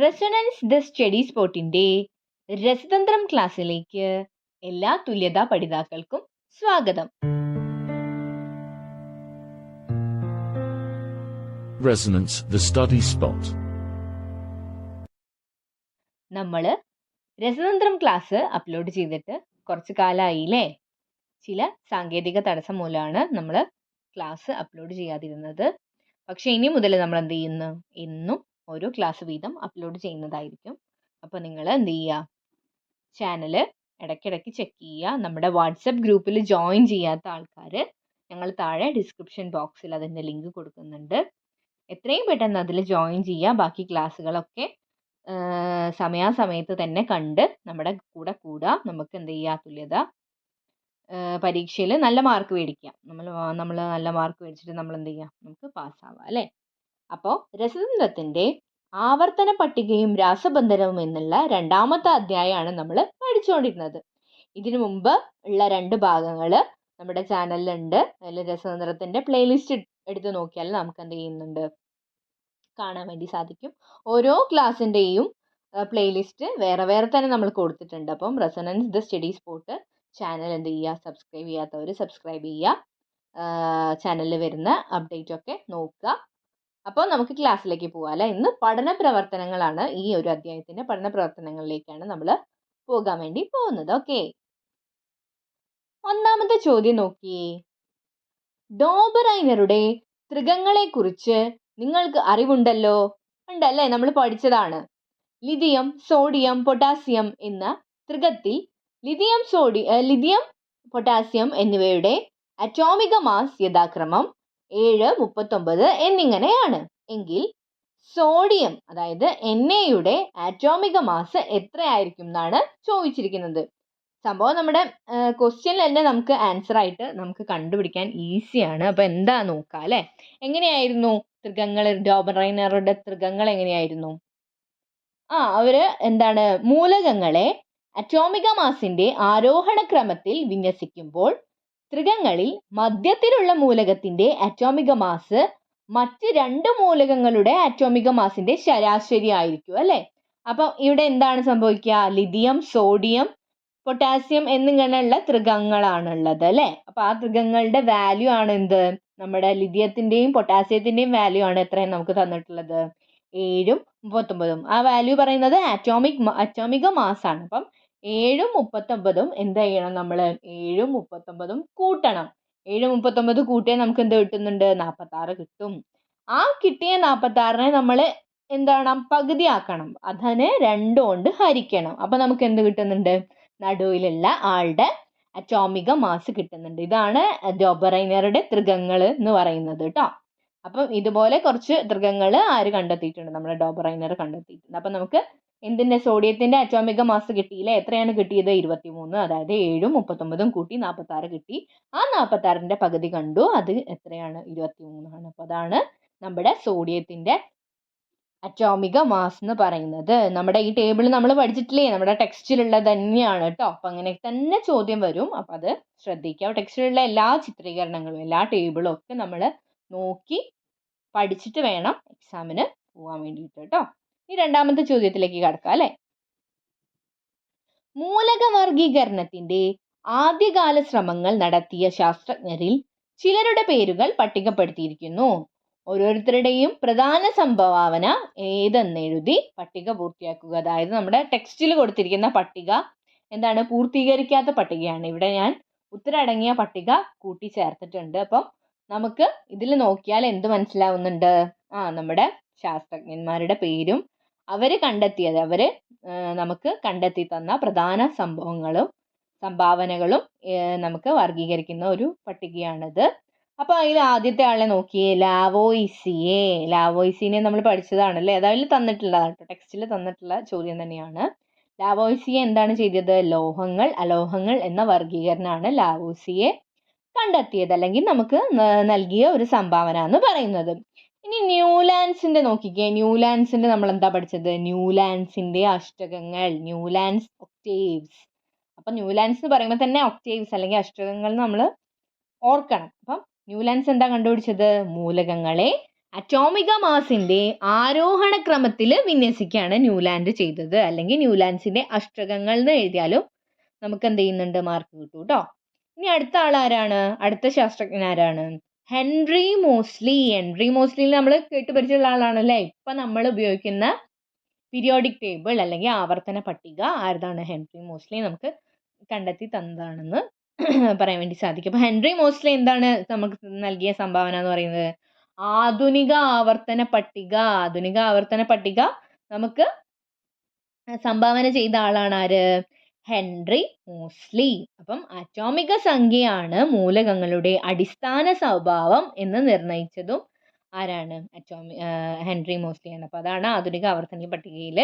Resonance the study സ്പോട്ടിന്റെ രസതന്ത്രം ക്ലാസ്സിലേക്ക് എല്ലാ തുല്യതാ പഠിതാക്കൾക്കും സ്വാഗതം. Resonance, the study spot. നമ്മൾ രസതന്ത്രം ക്ലാസ് അപ്ലോഡ് ചെയ്തിട്ട് കുറച്ച് കാലമായില്ലേ ചില സാങ്കേതിക തടസ്സം മൂലമാണ് നമ്മൾ ക്ലാസ് അപ്ലോഡ് ചെയ്യാതിരുന്നത്. പക്ഷെ ഇനി മുതൽ നമ്മൾ എന്ത് ചെയ്യുന്നു? എന്നും ഓരോ ക്ലാസ് വീതം അപ്ലോഡ് ചെയ്യുന്നതായിരിക്കും. അപ്പോൾ നിങ്ങൾ എന്ത് ചെയ്യുക ചാനൽ ഇടയ്ക്കിടയ്ക്ക് ചെക്ക് ചെയ്യുക. നമ്മുടെ വാട്സപ്പ് ഗ്രൂപ്പിൽ ജോയിൻ ചെയ്യാത്ത ആൾക്കാർ ഞങ്ങൾ താഴെ ഡിസ്ക്രിപ്ഷൻ ബോക്സിൽ അതിന്റെ ലിങ്ക് കൊടുക്കുന്നുണ്ട്. എത്രയും പെട്ടെന്ന് അതിൽ ജോയിൻ ചെയ്യുക. ബാക്കി ക്ലാസ്സുകളൊക്കെ സമയാസമയത്ത് തന്നെ കണ്ട് നമ്മുടെ കൂടെ കൂടുക നമുക്ക് എന്ത് ചെയ്യുക തുല്യത പരീക്ഷയിൽ നല്ല മാർക്ക് മേടിക്കാം. നമ്മൾ നമ്മൾ നല്ല മാർക്ക് മേടിച്ചിട്ട് നമ്മൾ എന്ത് ചെയ്യുക നമുക്ക് പാസ്സാവാം അല്ലേ? അപ്പോൾ രസതന്ത്രത്തിന്റെ ആവർത്തന പട്ടികയും രാസബന്ധനവും എന്നുള്ള രണ്ടാമത്തെ അധ്യായമാണ് നമ്മൾ പഠിച്ചുകൊണ്ടിരുന്നത് ഇതിനു മുമ്പ് ഉള്ള രണ്ട് ഭാഗങ്ങൾ നമ്മുടെ ചാനലിലുണ്ട്. അതിൽ രസതന്ത്രത്തിന്റെ പ്ലേലിസ്റ്റ് എടുത്ത് നോക്കിയാൽ നമുക്ക് എന്ത് ചെയ്യുന്നുണ്ട്? കാണാൻ വേണ്ടി സാധിക്കും. ഓരോ ക്ലാസ്സിന്റെയും പ്ലേലിസ്റ്റ് വേറെ വേറെ തന്നെ നമ്മൾ കൊടുത്തിട്ടുണ്ട്. അപ്പം resonance the study spot channel എന്ത് ചെയ്യുക? സബ്സ്ക്രൈബ് ചെയ്യാത്തവർ സബ്സ്ക്രൈബ് ചെയ്യുക. ചാനലിൽ വരുന്ന അപ്ഡേറ്റ് ഒക്കെ നോക്കുക. അപ്പോൾ നമുക്ക് ക്ലാസ്സിലേക്ക് പോകാം അല്ലേ? ഇന്ന് പഠന പ്രവർത്തനങ്ങളാണ് ഈ ഒരു അധ്യായത്തിന്റെ പഠന പ്രവർത്തനങ്ങളിലേക്കാണ് നമ്മൾ പോകാൻ വേണ്ടി പോകുന്നത്. ഓക്കെ. ഒന്നാമത്തെ ചോദ്യം നോക്കിയേ ഡോബറൈനറുടെ ത്രികങ്ങളെക്കുറിച്ച് നിങ്ങൾക്ക് അറിവുണ്ടല്ലോ? ഉണ്ടല്ലേ? നമ്മൾ പഠിച്ചതാണ്. ലിഥിയം സോഡിയം പൊട്ടാസ്യം എന്ന ത്രികത്തിൽ ലിഥിയം സോഡി ലിഥിയം പൊട്ടാസ്യം എന്നിവയുടെ അറ്റോമിക മാസ് യഥാക്രമം ഏഴ് മുപ്പത്തൊമ്പത് എന്നിങ്ങനെയാണ്. എങ്കിൽ സോഡിയം അതായത് എൻ എയുടെ ആറ്റോമിക മാസ് എത്രയായിരിക്കും എന്നാണ് ചോദിച്ചിരിക്കുന്നത്. സംഭവം നമ്മുടെ ക്വസ്റ്റ്യനിൽ തന്നെ നമുക്ക് ആൻസർ ആയിട്ട് നമുക്ക് കണ്ടുപിടിക്കാൻ ഈസിയാണ് അപ്പോൾ എന്താ നോക്കാം അല്ലേ? എങ്ങനെയായിരുന്നു? തൃഗങ്ങൾ ഡോബറൈനറുടെ തൃഗങ്ങൾ എങ്ങനെയായിരുന്നു? ആ അവർ എന്താണ്? മൂലകങ്ങളെ അറ്റോമിക മാസിന്റെ ആരോഹണ ക്രമത്തിൽ വിന്യസിക്കുമ്പോൾ ത്രികങ്ങളിൽ മധ്യത്തിലുള്ള മൂലകത്തിന്റെ അറ്റോമിക മാസ് മറ്റ് രണ്ട് മൂലകങ്ങളുടെ അറ്റോമിക മാസിന്റെ ശരാശരി ആയിരിക്കും അല്ലേ? അപ്പം ഇവിടെ എന്താണ് സംഭവിക്കുക? ലിഥിയം സോഡിയം പൊട്ടാസ്യം എന്നിങ്ങനെയുള്ള തൃഗങ്ങളാണുള്ളത് അല്ലേ? അപ്പൊ ആ ത്രികങ്ങളുടെ വാല്യൂ ആണ് എന്ത്? നമ്മുടെ ലിഥിയത്തിന്റെയും പൊട്ടാസ്യത്തിന്റെയും വാല്യൂ ആണ് എത്രയും നമുക്ക് തന്നിട്ടുള്ളത്? ഏഴും മുപ്പത്തൊമ്പതും. ആ വാല്യൂ പറയുന്നത് അറ്റോമിക് അറ്റോമിക മാസ് ആണ്. അപ്പം ഏഴും മുപ്പത്തൊമ്പതും എന്ത് ചെയ്യണം നമ്മൾ ഏഴും മുപ്പത്തൊമ്പതും കൂട്ടണം. ഏഴ് മുപ്പത്തൊമ്പത് കൂട്ടിയാൽ നമുക്ക് എന്ത് കിട്ടുന്നുണ്ട്? നാൽപ്പത്താറ് കിട്ടും. ആ കിട്ടിയ നാൽപ്പത്താറിനെ നമ്മൾ എന്താണ്? പകുതിയാക്കണം. അതിനെ രണ്ട് കൊണ്ട് ഹരിക്കണം. അപ്പം നമുക്ക് എന്ത് കിട്ടുന്നുണ്ട്? നടുവിലുള്ള ആളുടെ അറ്റോമിക മാസ് കിട്ടുന്നുണ്ട്. ഇതാണ് ജോബറൈനറുടെ ത്രികങ്ങൾ എന്ന് പറയുന്നത് കേട്ടോ. അപ്പം ഇതുപോലെ കുറച്ച് ത്രികങ്ങൾ ആര് കണ്ടെത്തിയിട്ടുണ്ട്? നമ്മുടെ ഡോബറൈനർ കണ്ടെത്തിയിട്ടുണ്ട്. അപ്പം നമുക്ക് എന്തിന്റെ? സോഡിയത്തിന്റെ അറ്റോമിക മാസ് കിട്ടിയില്ലേ? എത്രയാണ് കിട്ടിയത്? ഇരുപത്തി മൂന്ന് അതായത് ഏഴും മുപ്പത്തൊമ്പതും കൂട്ടി നാൽപ്പത്താറ് കിട്ടി. ആ നാൽപ്പത്താറിന്റെ പകുതി കണ്ടു. അത് എത്രയാണ്? ഇരുപത്തി മൂന്നാണ് അപ്പോൾ അതാണ് നമ്മുടെ സോഡിയത്തിന്റെ അറ്റോമിക മാസ് എന്ന് പറയുന്നത്. നമ്മുടെ ഈ ടേബിൾ നമ്മൾ പഠിച്ചിട്ടില്ലേ? നമ്മുടെ ടെക്സ്റ്റിലുള്ളത് തന്നെയാണ് കേട്ടോ. അപ്പം അങ്ങനെ തന്നെ ചോദ്യം വരും. അപ്പം അത് ശ്രദ്ധിക്കുക. ടെക്സ്റ്റിലുള്ള എല്ലാ ചിത്രീകരണങ്ങളും എല്ലാ ടേബിളും ഒക്കെ നമ്മൾ നോക്കി പഠിച്ചിട്ട് വേണം എക്സാമിന് പോകാൻ വേണ്ടിയിട്ട് കേട്ടോ. ഈ രണ്ടാമത്തെ ചോദ്യത്തിലേക്ക് കടക്കാം അല്ലെ? മൂലക വർഗീകരണത്തിന്റെ ആദ്യകാല ശ്രമങ്ങൾ നടത്തിയ ശാസ്ത്രജ്ഞരിൽ ചിലരുടെ പേരുകൾ പട്ടികപ്പെടുത്തിയിരിക്കുന്നു. ഓരോരുത്തരുടെയും പ്രധാന സംഭാവന ഏതെന്ന് എഴുതി പട്ടിക പൂർത്തിയാക്കുക. അതായത് നമ്മുടെ ടെക്സ്റ്റിൽ കൊടുത്തിരിക്കുന്ന പട്ടിക എന്താണ്? പൂർത്തീകരിക്കാത്ത പട്ടികയാണ്. ഇവിടെ ഞാൻ ഉത്തരടങ്ങിയ പട്ടിക കൂട്ടി ചേർത്തിട്ടുണ്ട് അപ്പം നമുക്ക് ഇതിൽ നോക്കിയാൽ എന്ത് മനസ്സിലാവുന്നുണ്ട്? ആ നമ്മുടെ ശാസ്ത്രജ്ഞന്മാരുടെ പേരും അവർ കണ്ടെത്തിയത് അവർ നമുക്ക് കണ്ടെത്തി തന്ന പ്രധാന സംഭവങ്ങളും സംഭാവനകളും നമുക്ക് വർഗീകരിക്കുന്ന ഒരു പട്ടികയാണിത്. അപ്പോൾ അതിൽ ആദ്യത്തെ ആളെ നോക്കിയേ ലാവോയിസിയെ. ലാവോയിസിനെ നമ്മൾ പഠിച്ചതാണല്ലേ? അതായത് തന്നിട്ടുള്ളതാണ് കേട്ടോ. ടെക്സ്റ്റിൽ തന്നിട്ടുള്ള ചോദ്യം തന്നെയാണ്. ലാവോയിസിയെ എന്താണ് ചെയ്തത്? ലോഹങ്ങൾ അലോഹങ്ങൾ എന്ന വർഗീകരണമാണ് ലാവോസിയെ കണ്ടെത്തിയത്. അല്ലെങ്കിൽ നമുക്ക് നൽകിയ ഒരു സംഭാവന എന്ന് പറയുന്നത്. ഇനി ന്യൂലാൻഡ്സിന്റെ നോക്കിക്കേ. ന്യൂലാൻഡ്സിന്റെ നമ്മൾ എന്താ പഠിച്ചത്? ന്യൂലാൻഡ്സിന്റെ അഷ്ടകങ്ങൾ ന്യൂലാൻഡ്സ് ഒക്ടേവ്സ്. അപ്പം ന്യൂലാൻഡ്സ് എന്ന് പറയുമ്പോൾ തന്നെ ഒക്ടേവ്സ് അല്ലെങ്കിൽ അഷ്ടകങ്ങൾ നമ്മൾ ഓർക്കണം. അപ്പം ന്യൂലാൻഡ്സ് എന്താ കണ്ടുപിടിച്ചത്? മൂലകങ്ങളെ അറ്റോമിക മാസിന്റെ ആരോഹണ ക്രമത്തിൽ വിന്യസിക്കുകയാണ് ന്യൂലാൻഡ് ചെയ്തത്. അല്ലെങ്കിൽ ന്യൂലാൻഡ്സിന്റെ അഷ്ടകങ്ങൾ എന്ന് എഴുതിയാലും നമുക്ക് എന്ത് ചെയ്യുന്നുണ്ട്? മാർക്ക് കിട്ടും കേട്ടോ ഇനി അടുത്ത ആൾ ആരാണ് അടുത്ത ശാസ്ത്രജ്ഞൻ ആരാണ്? Henry Moseley. ഹെൻറി മോസ്ലി നമ്മൾ കേട്ട് പരിചയമുള്ള ആളാണല്ലേ? ഇപ്പൊ നമ്മൾ ഉപയോഗിക്കുന്ന പീരിയോഡിക് ടേബിൾ അല്ലെങ്കിൽ ആവർത്തന പട്ടിക ആരതാണ് ഹെൻറി മോസ്ലി നമുക്ക് കണ്ടെത്തി തന്നതാണെന്ന് പറയാൻ വേണ്ടി സാധിക്കും. അപ്പൊ ഹെൻറി മോസ്ലി എന്താണ് നമുക്ക് നൽകിയ സംഭാവന എന്ന് പറയുന്നത്? ആധുനിക ആവർത്തന പട്ടിക. ആധുനിക ആവർത്തന പട്ടിക നമുക്ക് സംഭാവന ചെയ്ത ആളാണ് ആര്? Henry Moseley. അപ്പം അറ്റോമിക സംഖ്യയാണ് മൂലകങ്ങളുടെ അടിസ്ഥാന സ്വഭാവം എന്ന് നിർണയിച്ചതും ആരാണ്? അറ്റോമി ഹെൻറി മോസ്ലിയാണ് അപ്പോൾ അതാണ് ആധുനിക ആവർത്തന പട്ടികയിൽ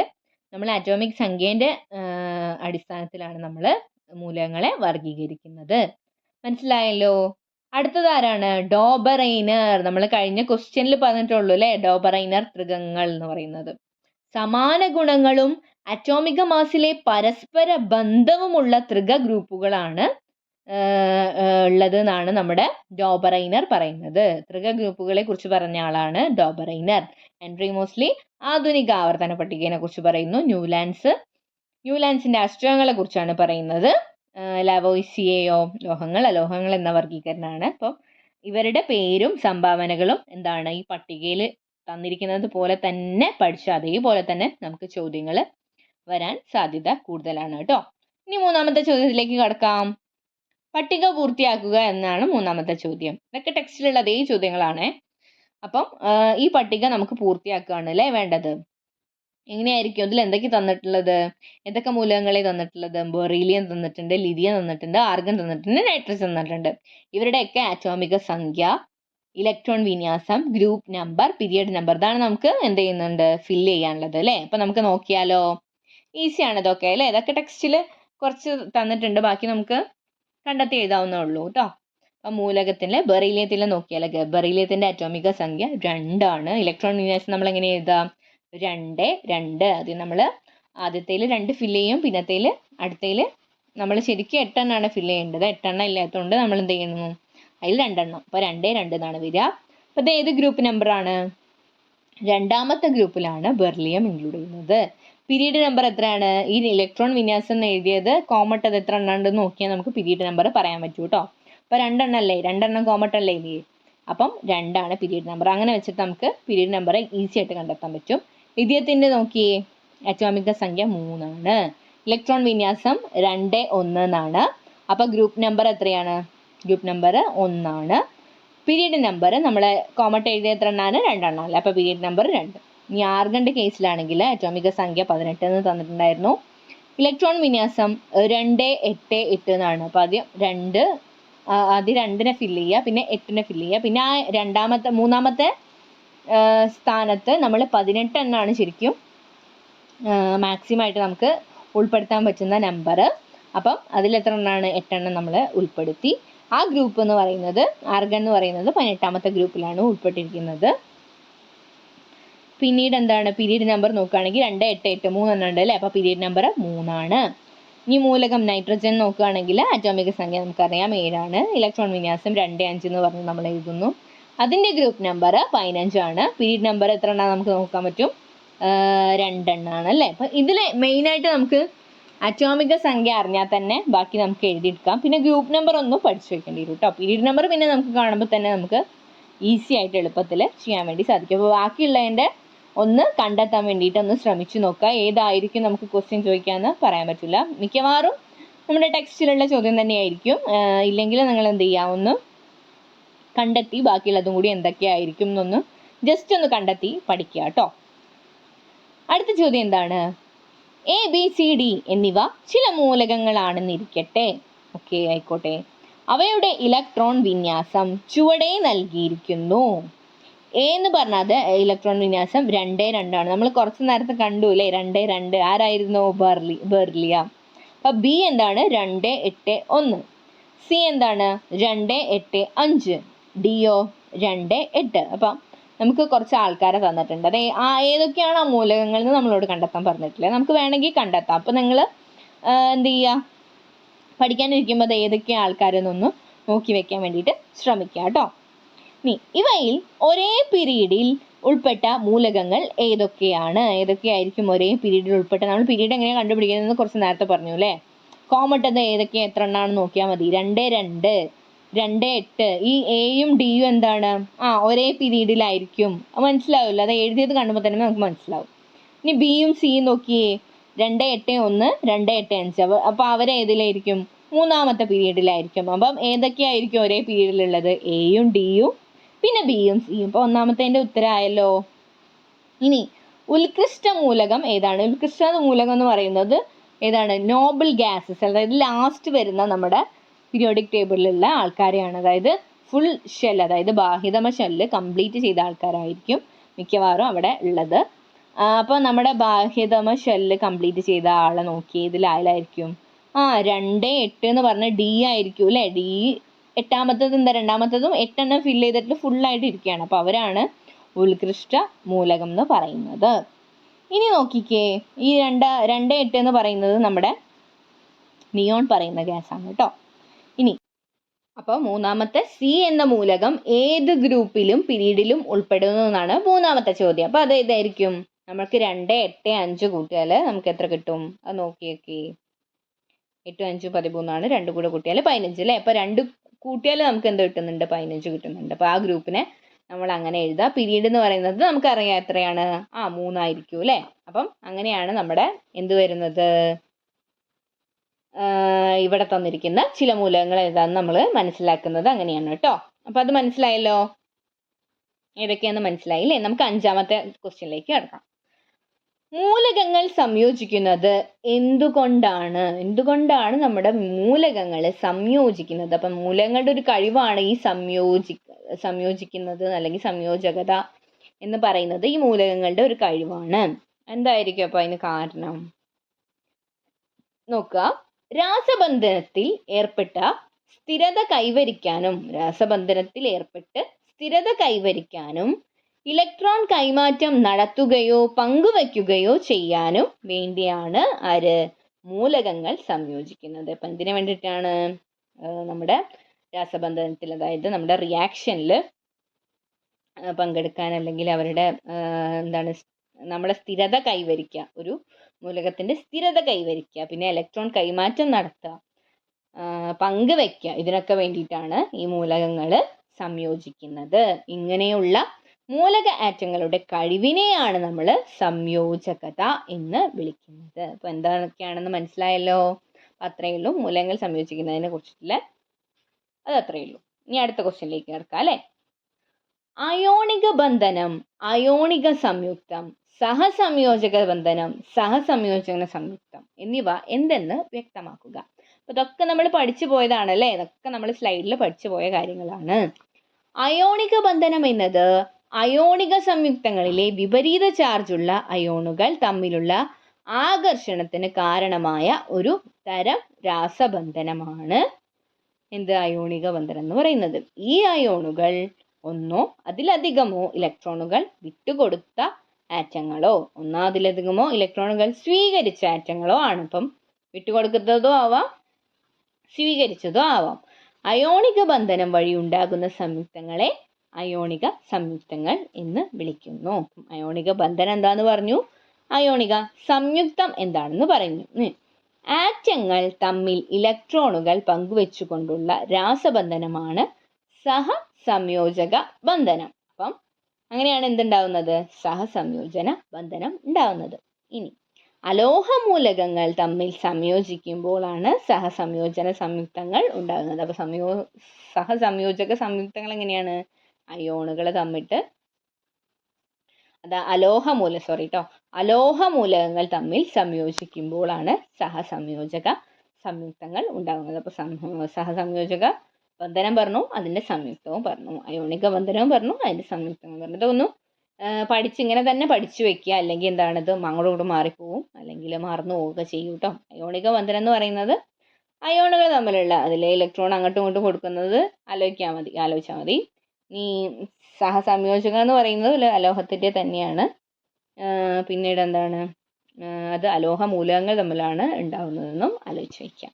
നമ്മൾ അറ്റോമിക് സംഖ്യേന്റെ അടിസ്ഥാനത്തിലാണ് നമ്മൾ മൂലകങ്ങളെ വർഗീകരിക്കുന്നത് മനസ്സിലായല്ലോ? അടുത്തത് ആരാണ്? ഡോബറൈനർ. നമ്മൾ കഴിഞ്ഞ ക്വസ്റ്റ്യനിൽ പറഞ്ഞിട്ടുള്ളൂ അല്ലേ? ഡോബറൈനർ തൃകങ്ങൾ എന്ന് പറയുന്നത്. സമാന ഗുണങ്ങളും അറ്റോമിക മാസിലെ പരസ്പര ബന്ധവുമുള്ള തൃക ഗ്രൂപ്പുകളാണ് ഉള്ളത് എന്നാണ് നമ്മുടെ ഡോബറൈനർ പറയുന്നത്. തൃക ഗ്രൂപ്പുകളെ കുറിച്ച് പറഞ്ഞ ആളാണ് ഡോബറൈനർ. ഹെൻറി മോസ്ലി ആധുനിക ആവർത്തന പട്ടികയെ കുറിച്ച് പറയുന്നു. ന്യൂലാൻഡ്സ് ന്യൂലാൻഡ്സിന്റെ അഷ്ടകങ്ങളെ കുറിച്ചാണ് പറയുന്നത് ലവോയിസിയയോ ലോഹങ്ങൾ അലോഹങ്ങൾ എന്ന വർഗീകരണമാണ് അപ്പം ഇവരുടെ പേരും സംഭാവനകളും എന്താണ്? ഈ പട്ടികയിൽ തന്നിരിക്കുന്നത് പോലെ തന്നെ പഠിച്ചു അതേപോലെ തന്നെ നമുക്ക് ചോദ്യങ്ങൾ വരാൻ സാധ്യത കൂടുതലാണ് കേട്ടോ. ഇനി മൂന്നാമത്തെ ചോദ്യത്തിലേക്ക് കടക്കാം. പട്ടിക പൂർത്തിയാക്കുക എന്നാണ് മൂന്നാമത്തെ ചോദ്യം. ഇതൊക്കെ ടെക്സ്റ്റിലുള്ള അതേ ചോദ്യങ്ങളാണ്. അപ്പം ഈ പട്ടിക നമുക്ക് പൂർത്തിയാക്കുകയാണ് അല്ലേ വേണ്ടത്? എങ്ങനെയായിരിക്കും? അതിൽ എന്തൊക്കെ തന്നിട്ടുള്ളത്? എന്തൊക്കെ മൂലകങ്ങളെ തന്നിട്ടുള്ളത്? ബെറീലിയം തന്നിട്ടുണ്ട് ലിഥിയം തന്നിട്ടുണ്ട് ആർഗൻ തന്നിട്ടുണ്ട് നൈട്രജൻ തന്നിട്ടുണ്ട്. ഇവരുടെയൊക്കെ ആറ്റോമിക സംഖ്യ ഇലക്ട്രോൺ വിന്യാസം ഗ്രൂപ്പ് നമ്പർ പീരിയഡ് നമ്പർ. ഇതാണ് നമുക്ക് എന്ത് ചെയ്യുന്നുണ്ട്? ഫില്ല് ചെയ്യാനുള്ളത് അല്ലേ? അപ്പൊ നമുക്ക് നോക്കിയാലോ? ഈസിയാണ് ഇതൊക്കെ അല്ലേ? ഇതൊക്കെ ടെക്സ്റ്റിൽ കുറച്ച് തന്നിട്ടുണ്ട്. ബാക്കി നമുക്ക് കണ്ടെത്തി എഴുതാവുന്നേ ഉള്ളൂ കേട്ടോ. അപ്പം മൂലകത്തിലെ ബെറീലിയത്തിൽ നോക്കിയാൽ ബെറീലിയത്തിന്റെ അറ്റോമിക സംഖ്യ രണ്ടാണ്. ഇലക്ട്രോൺ വിന്യാസം നമ്മൾ എങ്ങനെ എഴുതാം? രണ്ട് രണ്ട്. ആദ്യം നമ്മൾ ആദ്യത്തേൽ രണ്ട് ഫില്ല് ചെയ്യും. പിന്നത്തേൽ അടുത്തേൽ നമ്മൾ ശരിക്കും എട്ടെണ്ണമാണ് ഫില്ല് ചെയ്യേണ്ടത്. എട്ടെണ്ണം ഇല്ലാത്തതുകൊണ്ട് നമ്മൾ എന്ത് ചെയ്യുന്നു? അതിൽ രണ്ടെണ്ണം. അപ്പോൾ രണ്ടേ രണ്ട് എന്നാണ് വരിക. അപ്പോൾ ഇത് ഏത് ഗ്രൂപ്പ് നമ്പറാണ്? രണ്ടാമത്തെ ഗ്രൂപ്പിലാണ് ബെർലിയം ഇൻക്ലൂഡ് ചെയ്യുന്നത്. പീരീഡ് നമ്പർ എത്രയാണ്? ഈ ഇലക്ട്രോൺ വിന്യാസം എന്ന് എഴുതിയത് കോമട്ട് അത് എത്ര എണ്ണം നോക്കിയാൽ നമുക്ക് പിരീഡ് നമ്പർ പറയാൻ പറ്റൂ കേട്ടോ അപ്പോൾ രണ്ടെണ്ണം അല്ലേ? രണ്ടെണ്ണം കോമട്ട് അല്ലേ ഇനി? അപ്പം രണ്ടാണ് പിരീഡ് നമ്പർ. അങ്ങനെ വെച്ചിട്ട് നമുക്ക് പിരീഡ് നമ്പർ ഈസി ആയിട്ട് കണ്ടെത്താൻ പറ്റും. ലിഥിയത്തിന്റെ നോക്കിയേ അറ്റോമിക സംഖ്യ മൂന്നാണ്. ഇലക്ട്രോൺ വിന്യാസം രണ്ട് ഒന്ന് എന്നാണ്. അപ്പോൾ ഗ്രൂപ്പ് നമ്പർ എത്രയാണ്? ഗ്രൂപ്പ് നമ്പർ ഒന്നാണ്. പിരീഡ് നമ്പർ നമ്മൾ കോമട്ട് എഴുതിയ എത്ര എണ്ണാണ്? രണ്ടെണ്ണം അല്ലേ? അപ്പോൾ പിരീഡ് നമ്പർ രണ്ട്. ഇനി ആർഗന്റെ കേസിലാണെങ്കിൽ അറ്റോമിക സംഖ്യ പതിനെട്ട് എന്ന് തന്നിട്ടുണ്ടായിരുന്നു. ഇലക്ട്രോൺ വിന്യാസം രണ്ട് എട്ട് എട്ട് എന്നാണ്. അപ്പോൾ ആദ്യം രണ്ട് ആദ്യം രണ്ടിനെ ഫില്ല് ചെയ്യുക പിന്നെ എട്ടിനെ ഫില്ല് ചെയ്യുക. പിന്നെ ആ രണ്ടാമത്തെ മൂന്നാമത്തെ സ്ഥാനത്ത് നമ്മൾ പതിനെട്ട് എന്നാണ് ശരിക്കും മാക്സിമം ആയിട്ട് നമുക്ക് ഉൾപ്പെടുത്താൻ പറ്റുന്ന നമ്പർ അപ്പം അതിൽ എത്ര എണ്ണമാണ് എട്ടെണ്ണം നമ്മൾ ഉൾപ്പെടുത്തി. ആ ഗ്രൂപ്പ് എന്ന് പറയുന്നത് ആർഗൺ എന്ന് പറയുന്നത് പതിനെട്ടാമത്തെ ഗ്രൂപ്പിലാണ് ഉൾപ്പെട്ടിരിക്കുന്നത്. പിന്നീട് എന്താണ്? പീരീഡ് നമ്പർ നോക്കുകയാണെങ്കിൽ രണ്ട് എട്ട് എട്ട് മൂന്നെണ്ണം ഉണ്ട് അല്ലേ? അപ്പോൾ പീരീഡ് നമ്പർ മൂന്നാണ്. ഇനി മൂലകം നൈട്രജൻ നോക്കുകയാണെങ്കിൽ അറ്റോമിക സംഖ്യ നമുക്കറിയാം. ഏഴാണ്. ഇലക്ട്രോൺ വിന്യാസം രണ്ട് അഞ്ച് എന്ന് പറഞ്ഞ് നമ്മൾ എഴുതുന്നു. അതിന്റെ ഗ്രൂപ്പ് നമ്പർ പതിനഞ്ചാണ് പീരീഡ് നമ്പർ എത്ര എണ്ണം നമുക്ക് നോക്കാൻ പറ്റും? രണ്ടെണ്ണമാണ് അല്ലേ? അപ്പം ഇതിൽ മെയിനായിട്ട് നമുക്ക് അറ്റോമിക സംഖ്യ അറിഞ്ഞാൽ തന്നെ ബാക്കി നമുക്ക് എഴുതിയെടുക്കാം. പിന്നെ ഗ്രൂപ്പ് നമ്പർ ഒന്നും പഠിച്ചു വെക്കേണ്ടി വരും കേട്ടോ പീരീഡ് നമ്പർ പിന്നെ നമുക്ക് കാണുമ്പോൾ തന്നെ നമുക്ക് ഈസി ആയിട്ട് എളുപ്പത്തിൽ ചെയ്യാൻ വേണ്ടി സാധിക്കും. അപ്പോൾ ബാക്കിയുള്ളതിന്റെ ഒന്ന് കണ്ടെത്താൻ വേണ്ടിയിട്ട് ഒന്ന് ശ്രമിച്ചു നോക്കുക. ഏതായിരിക്കും നമുക്ക് ക്വസ്റ്റ്യൻ ചോദിക്കാമെന്ന് പറയാൻ പറ്റില്ല. മിക്കവാറും നമ്മുടെ ടെക്സ്റ്റിലുള്ള ചോദ്യം തന്നെയായിരിക്കും. ഇല്ലെങ്കിൽ നിങ്ങൾ എന്ത് ചെയ്യുക ഒന്ന് കണ്ടെത്തി. ബാക്കിയുള്ളതും കൂടി എന്തൊക്കെയായിരിക്കും എന്നൊന്ന് ജസ്റ്റ് ഒന്ന് കണ്ടെത്തി പഠിക്കുക കേട്ടോ. അടുത്ത ചോദ്യം എന്താണ്? എ ബി സി ഡി എന്നിവ ചില മൂലകങ്ങളാണെന്നിരിക്കട്ടെ ഓക്കെ ആയിക്കോട്ടെ. അവയുടെ ഇലക്ട്രോൺ വിന്യാസം ചുവടെ നൽകിയിരിക്കുന്നു. എ എന്ന് പറഞ്ഞത് ഇലക്ട്രോൺ വിന്യാസം രണ്ടേ രണ്ടാണ്. നമ്മൾ കുറച്ച് നേരത്തെ കണ്ടു അല്ലേ രണ്ടേ രണ്ട്. ആരായിരുന്നു? ബെർലി ബെർലിയ അപ്പം ബി എന്താണ്? രണ്ട് എട്ട് ഒന്ന്. സി എന്താണ്? രണ്ട് എട്ട് അഞ്ച്. ഡിയോ രണ്ട് എട്ട്. അപ്പം നമുക്ക് കുറച്ച് ആൾക്കാരെ തന്നിട്ടുണ്ട്. അതെ ആ ഏതൊക്കെയാണ് ആ മൂലകങ്ങൾ എന്ന് നമ്മളോട് കണ്ടെത്താൻ പറഞ്ഞിട്ടില്ല? നമുക്ക് വേണമെങ്കിൽ കണ്ടെത്താം. അപ്പം നിങ്ങൾ എന്ത് ചെയ്യുക പഠിക്കാനിരിക്കുമ്പോൾ അത് ഏതൊക്കെ ആൾക്കാരെന്നൊന്ന് നോക്കി വെക്കാൻ വേണ്ടിയിട്ട് ശ്രമിക്കുക കേട്ടോ. ഇനി ഇവയിൽ ഒരേ പീരീഡിൽ ഉൾപ്പെട്ട മൂലകങ്ങൾ ഏതൊക്കെയാണ്? ഏതൊക്കെയായിരിക്കും ഒരേ പീരീഡിൽ ഉൾപ്പെട്ട? നമ്മൾ പീരീഡ് എങ്ങനെ കണ്ടുപിടിക്കുന്നതെന്ന് കുറച്ച് നേരത്തെ പറഞ്ഞു അല്ലേ? കോമട്ടത് ഏതൊക്കെയാണ് എത്ര എണ്ണാണെന്ന് നോക്കിയാൽ മതി. രണ്ട് രണ്ട് രണ്ട് എട്ട്. ഈ എയും ഡിയും എന്താണ്? ആ ഒരേ പീരീഡിലായിരിക്കും. മനസ്സിലാവില്ല? അത് എഴുതിയത് കാണുമ്പോൾ തന്നെ നമുക്ക് മനസ്സിലാവും. ഇനി ബിയും സിയും നോക്കിയേ. രണ്ട് എട്ട് ഒന്ന് രണ്ട് എട്ട് അഞ്ച്. അപ്പോൾ അവർ ഏതിലായിരിക്കും? മൂന്നാമത്തെ പീരീഡിലായിരിക്കും. അപ്പം ഏതൊക്കെയായിരിക്കും ഒരേ പീരീഡിലുള്ളത്? എയും ഡിയും പിന്നെ ബിയും സിയും ഇപ്പോൾ ഒന്നാമത്തേന്റെ ഉത്തരമായല്ലോ ഇനി ഉത്കൃഷ്ട മൂലകം ഏതാണ്? ഉത്കൃഷ്ട മൂലകം എന്ന് പറയുന്നത് ഏതാണ്? നോബിൾ ഗ്യാസസ് അതായത് ലാസ്റ്റ് വരുന്ന നമ്മുടെ പീരിയോഡിക് ടേബിളിലുള്ള ആൾക്കാരെയാണ്. അതായത് ഫുൾ ഷെൽ അതായത് ബാഹ്യതമ ഷെല്ല് കംപ്ലീറ്റ് ചെയ്ത ആൾക്കാരായിരിക്കും മിക്കവാറും അവിടെ ഉള്ളത്. അപ്പോൾ നമ്മുടെ ബാഹ്യതമ ഷെല്ല് കംപ്ലീറ്റ് ചെയ്ത ആളെ നോക്കി ഇതിൽ ആയിലായിരിക്കും ആ രണ്ട് എട്ട് എന്ന് പറഞ്ഞ ഡി ആയിരിക്കും അല്ലേ? ഡി എട്ടാമത്തത് എന്താ രണ്ടാമത്തതും എട്ടെണ്ണം ഫില്ല് ചെയ്തിട്ട് ഫുള്ളായിട്ട് ഇരിക്കുകയാണ്. അപ്പോൾ അവരാണ് ഉത്കൃഷ്ട മൂലകം എന്ന് പറയുന്നത്. ഇനി നോക്കിക്കേ ഈ രണ്ട് രണ്ട് എട്ട് എന്ന് പറയുന്നത് നമ്മുടെ നിയോൺ പറയുന്ന ഗ്യാസാണ് കേട്ടോ. ഇനി അപ്പോൾ മൂന്നാമത്തെ സി എന്ന മൂലകം ഏത് ഗ്രൂപ്പിലും പിരീഡിലും ഉൾപ്പെടുന്നു എന്നാണ് മൂന്നാമത്തെ ചോദ്യം. അപ്പോൾ അത് ഏതായിരിക്കും? നമുക്ക് രണ്ട് എട്ട് അഞ്ച് കൂട്ടിയാൽ നമുക്ക് എത്ര കിട്ടും? അത് നോക്കിയൊക്കെ. എട്ടും അഞ്ചും പതിമൂന്നാണ് രണ്ടും കൂടെ കൂട്ടിയാൽ പതിനഞ്ച് അല്ലേ? അപ്പോൾ രണ്ട് കൂട്ടിയാൽ നമുക്ക് എന്ത് കിട്ടുന്നുണ്ട്? പതിനഞ്ച് കിട്ടുന്നുണ്ട്. അപ്പോൾ ആ ഗ്രൂപ്പിനെ നമ്മൾ അങ്ങനെ എഴുതുക പിരീഡ് എന്ന് പറയുന്നത് നമുക്കറിയാം എത്രയാണ്? ആ മൂന്നായിരിക്കും അല്ലേ? അപ്പം അങ്ങനെയാണ് നമ്മുടെ എന്ത് വരുന്നത്? ഇവിടെ തന്നിരിക്കുന്ന ചില മൂലകങ്ങൾ ഏതാന്ന് നമ്മൾ മനസ്സിലാക്കുന്നത് അങ്ങനെയാണ് കേട്ടോ. അപ്പോൾ അത് മനസ്സിലായല്ലോ? ഏതൊക്കെയാന്ന് മനസ്സിലായില്ലേ? നമുക്ക് അഞ്ചാമത്തെ ക്വസ്റ്റ്യനിലേക്ക് കിടക്കാം. മൂലകങ്ങൾ സംയോജിക്കുന്നത് എന്തുകൊണ്ടാണ്? എന്തുകൊണ്ടാണ് നമ്മുടെ മൂലകങ്ങൾ സംയോജിക്കുന്നത്? അപ്പം മൂലകങ്ങളുടെ ഒരു കഴിവാണ് ഈ സംയോജി സംയോജിക്കുന്നത് അല്ലെങ്കിൽ സംയോജകത എന്ന് പറയുന്നത് ഈ മൂലകങ്ങളുടെ ഒരു കഴിവാണ്. എന്തായിരിക്കും അപ്പോൾ അതിന് കാരണം? നോക്കുക. രാസബന്ധനത്തിൽ ഏർപ്പെട്ട സ്ഥിരത കൈവരിക്കാനും രാസബന്ധനത്തിൽ ഏർപ്പെട്ട് സ്ഥിരത കൈവരിക്കാനും ഇലക്ട്രോൺ കൈമാറ്റം നടത്തുകയോ പങ്കുവയ്ക്കുകയോ ചെയ്യാനും വേണ്ടിയാണ് ആര് മൂലകങ്ങൾ സംയോജിക്കുന്നത്. അപ്പം എന്തിനു വേണ്ടിയിട്ടാണ് നമ്മുടെ രാസബന്ധനത്തിൽ അതായത് നമ്മുടെ റിയാക്ഷനിൽ പങ്കെടുക്കാൻ അല്ലെങ്കിൽ അവരുടെ എന്താണ് നമ്മുടെ സ്ഥിരത കൈവരിക്കുക. ഒരു മൂലകത്തിന്റെ സ്ഥിരത കൈവരിക്കുക. പിന്നെ ഇലക്ട്രോൺ കൈമാറ്റം നടത്തുക. പങ്കുവയ്ക്കുക. ഇതിനൊക്കെ വേണ്ടിയിട്ടാണ് ഈ മൂലകങ്ങൾ സംയോജിക്കുന്നത്. ഇങ്ങനെയുള്ള മൂലക ആറ്റങ്ങളുടെ കഴിവിനെയാണ് നമ്മൾ സംയോജകത എന്ന് വിളിക്കുന്നത്. അപ്പോൾ എന്താണൊക്കെയാണെന്ന് മനസ്സിലായല്ലോ? അപ്പം അത്രയേ ഉള്ളൂ. മൂലകങ്ങൾ സംയോജിക്കുന്നതിനെ കുറിച്ചിട്ടുള്ള അത് അത്രയേ ഉള്ളൂ. ഇനി അടുത്ത ക്വസ്റ്റ്യനിലേക്ക് കിടക്കാം അല്ലേ? അയോണിക ബന്ധനം അയോണിക സംയുക്തം സഹസംയോജക ബന്ധനം സഹസംയോജന സംയുക്തം എന്നിവ എന്തെന്ന് വ്യക്തമാക്കുക. അപ്പോൾ ഇതൊക്കെ നമ്മൾ പഠിച്ചു പോയതാണല്ലേ? ഇതൊക്കെ നമ്മൾ സ്ലൈഡിൽ പഠിച്ചു പോയ കാര്യങ്ങളാണ്. അയോണിക ബന്ധനം എന്നത് അയോണിക സംയുക്തങ്ങളിലെ വിപരീത ചാർജുള്ള അയോണുകൾ തമ്മിലുള്ള ആകർഷണത്തിന് കാരണമായ ഒരു തരം രാസബന്ധനമാണ് എന്ത് അയോണിക ബന്ധനം എന്ന് പറയുന്നത്. ഈ അയോണുകൾ ഒന്നോ അതിലധികമോ ഇലക്ട്രോണുകൾ വിട്ടുകൊടുത്ത ആറ്റങ്ങളോ ഒന്നോ അതിലധികമോ ഇലക്ട്രോണുകൾ സ്വീകരിച്ച ആറ്റങ്ങളോ ആണ്. ഇപ്പം വിട്ടുകൊടുക്കുന്നതോ ആവാം സ്വീകരിച്ചതോ ആവാം. അയോണിക ബന്ധനം വഴി ഉണ്ടാകുന്ന സംയുക്തങ്ങളെ അയോണിക സംയുക്തങ്ങൾ എന്ന് വിളിക്കുന്നു. അയോണിക ബന്ധനം എന്താന്ന് പറഞ്ഞു? അയോണിക സംയുക്തം എന്താണെന്ന് പറഞ്ഞു ആറ്റങ്ങൾ തമ്മിൽ ഇലക്ട്രോണുകൾ പങ്കുവെച്ചുകൊണ്ടുള്ള രാസബന്ധനമാണ് സഹ സംയോജക ബന്ധനം. അപ്പം അങ്ങനെയാണ് എന്തുണ്ടാവുന്നത്? സഹസംയോജന ബന്ധനം ഉണ്ടാവുന്നത്. ഇനി അലോഹ മൂലകങ്ങൾ തമ്മിൽ സംയോജിക്കുമ്പോഴാണ് സഹസംയോജന സംയുക്തങ്ങൾ ഉണ്ടാകുന്നത്. അപ്പൊ സംയോ സഹസംയോജക സംയുക്തങ്ങൾ എങ്ങനെയാണ്? അയോണുകൾ തമ്മിട്ട് അത് അലോഹ മൂല സോറി കേട്ടോ അലോഹ മൂലകങ്ങൾ തമ്മിൽ സംയോജിക്കുമ്പോഴാണ് സഹസംയോജക സംയുക്തങ്ങൾ ഉണ്ടാകുന്നത്. അപ്പോൾ സഹസംയോജക ബന്ധനം പറഞ്ഞു അതിന്റെ സംയുക്തവും പറഞ്ഞു. അയോണിക ബന്ധനവും പറഞ്ഞു അതിന്റെ സംയുക്തവും പറഞ്ഞു. ഇതൊന്നും പഠിച്ച് ഇങ്ങനെ തന്നെ പഠിച്ചു വെക്കുക. അല്ലെങ്കിൽ എന്താണിത് ഇങ്ങോട്ടും മാറിപ്പോവും. അല്ലെങ്കിൽ മറന്നു പോവുക ചെയ്യും കേട്ടോ അയോണിക ബന്ധനം എന്ന് പറയുന്നത് അയോണുകൾ തമ്മിലുള്ള അതിലെ ഇലക്ട്രോൺ അങ്ങോട്ടും ഇങ്ങോട്ടും കൊടുക്കുന്നത് ആലോചിക്കാൻ മതി ആലോചിച്ചാൽ മതി. ഈ സഹസംയോജകം എന്ന് പറയുന്നത് അലോഹത്തിന്റെ തന്നെയാണ്. പിന്നീട് എന്താണ്? അത് അലോഹ മൂലകങ്ങൾ തമ്മിലാണ് ഉണ്ടാകുന്നതെന്നും ആലോചിച്ച് വയ്ക്കാം.